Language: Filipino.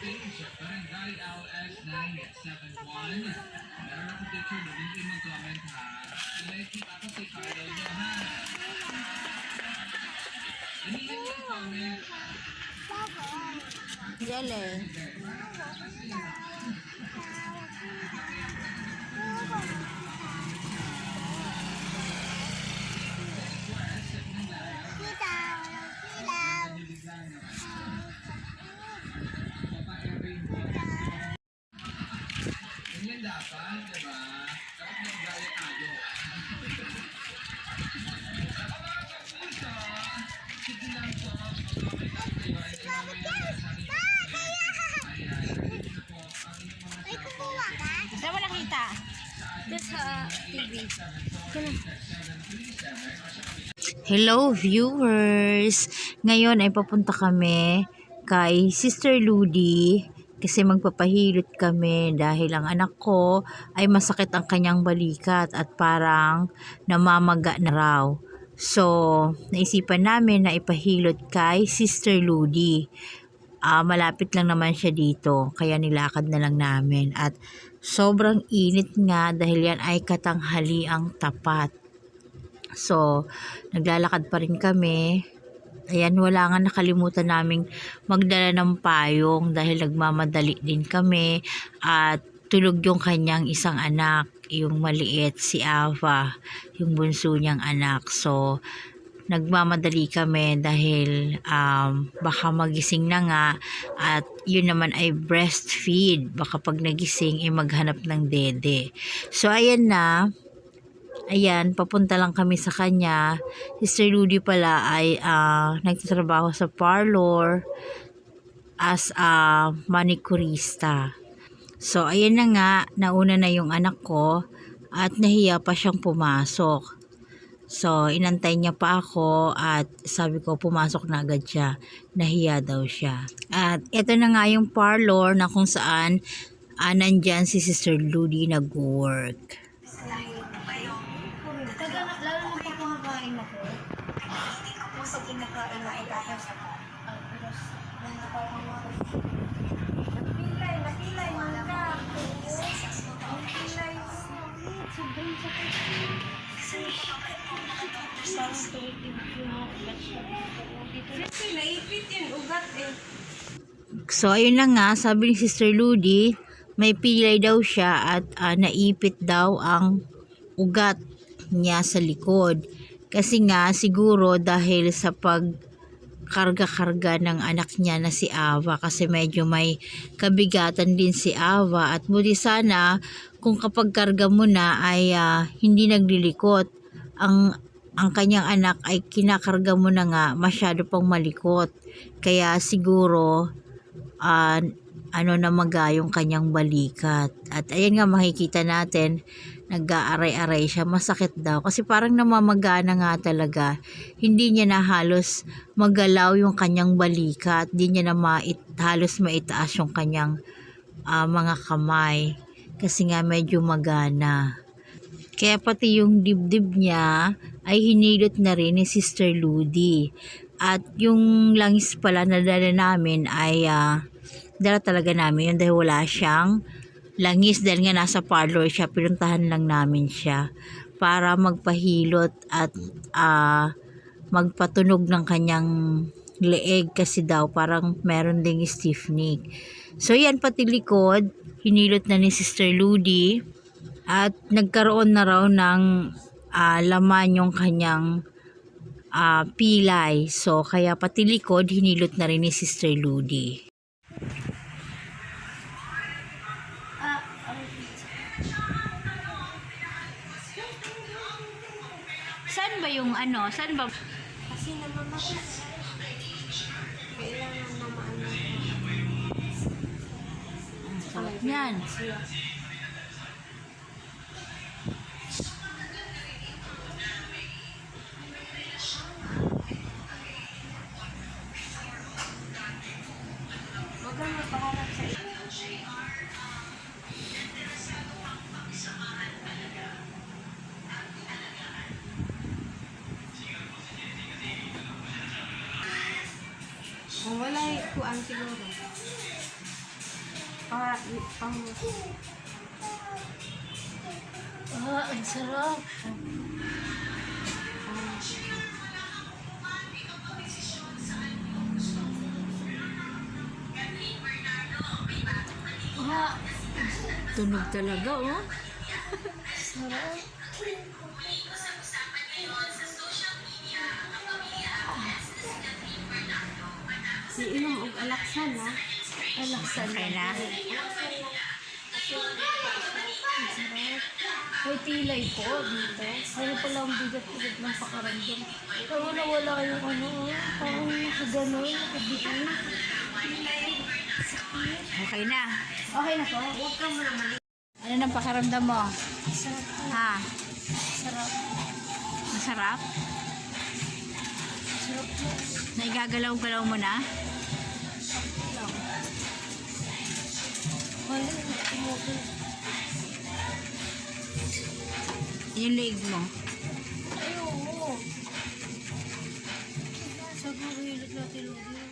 page, Barangay LS971. Meron ako picture mo, hindi mag-comment ha. Nakikita ko si Carlo nyo ha. Yan yung comment. Dele. Ganyan Doon sa TV. Hello viewers! Ngayon ay papunta kami kay Sister Ludi kasi magpapahilot kami dahil ang anak ko ay masakit ang kanyang balikat at parang namamaga na raw. So, naisipan namin na ipahilot kay Sister Ludi. Ah, malapit lang naman siya dito, kaya nilakad na lang namin. At sobrang init nga dahil yan ay katanghali ang tapat. So, naglalakad pa rin kami. Ayan, wala nga nakalimutan naming magdala ng payong dahil nagmamadali din kami at tulog yung kanyang isang anak, yung maliit, si Ava, yung bunso niyang anak. So, nagmamadali kami dahil um, baka magising na nga at yun naman ay breastfeed. Baka pag nagising ay maghanap ng dede. So, ayan na. Ayan, papunta lang kami sa kanya. Sister Rudy pala ay ah, nagtatrabaho sa parlor as a manicurista. So, ayan na nga, nauna na yung anak ko at nahiya pa siyang pumasok. So, inantay niya pa ako at sabi ko pumasok na agad siya. Nahiya daw siya. At ito na nga yung parlor na kung saan ah, nandyan si Sister Ludi nag-work. Taga, lalo Yung siya. Kasi naipit yun, ugat eh. So, ayun na nga, sabi ni Sister Ludi, may pilay daw siya at ah, naipit daw ang ugat niya sa likod. Kasi nga, siguro dahil sa pag karga-karga ng anak niya na si Ava kasi medyo may kabigatan din si Ava. At buti sana kung kapag karga mo na ay ah, hindi naglilikot ang ang kanyang anak ay kinakarga mo na nga masyado pang malikot. Kaya siguro ah, ano na maga yung kanyang balikat. At ayan nga makikita natin, nag-aaray-aray siya. Masakit daw. Kasi parang namamaga na nga talaga. Hindi niya na halos magalaw yung kanyang balikat. Hindi niya na mait, halos maitaas yung kanyang ah, mga kamay. Kasi nga medyo magana. Kaya pati yung dibdib niya ay hinilot na rin ni Sister Ludi. At yung langis pala na dala namin ay ah, dala talaga namin yun dahil wala siyang langis dahil nga nasa parlor siya. Pinuntahan lang namin siya para magpahilot at ah, magpatunog ng kanyang leeg kasi daw parang meron ding stiff. So yan pati likod, hinilot na ni Sister Ludi at nagkaroon na raw ng ah, laman yung kanyang ah, pilay. So kaya pati likod hinilot na rin ni Sister Ludi. Saan ba yung ano? Saan ba? Kasi namamakas. Kailangan na maano. So Yan. Huwag kang magpaharap Kung wala eh, kuan siguro. Pa, pang, Ah, ang sarap. Ah, tunog talaga, oh. sarap. Si inom og alaksan na. Alaksan Okay na. May tilay po dito. Ano pala ang bigat-bigat ng pakaramdam. Pero nawala yung ano, parang nakaganon, nakabitin. Okay na. Okay na po. Huwag ka muna mali. Ano nang pakaramdam mo? Sarap. Ha? Sarap. Masarap? Sarap po. Naigagalaw-galaw mo na? Yung leg mo. Ayaw. Sa guhilit natin, Lodi.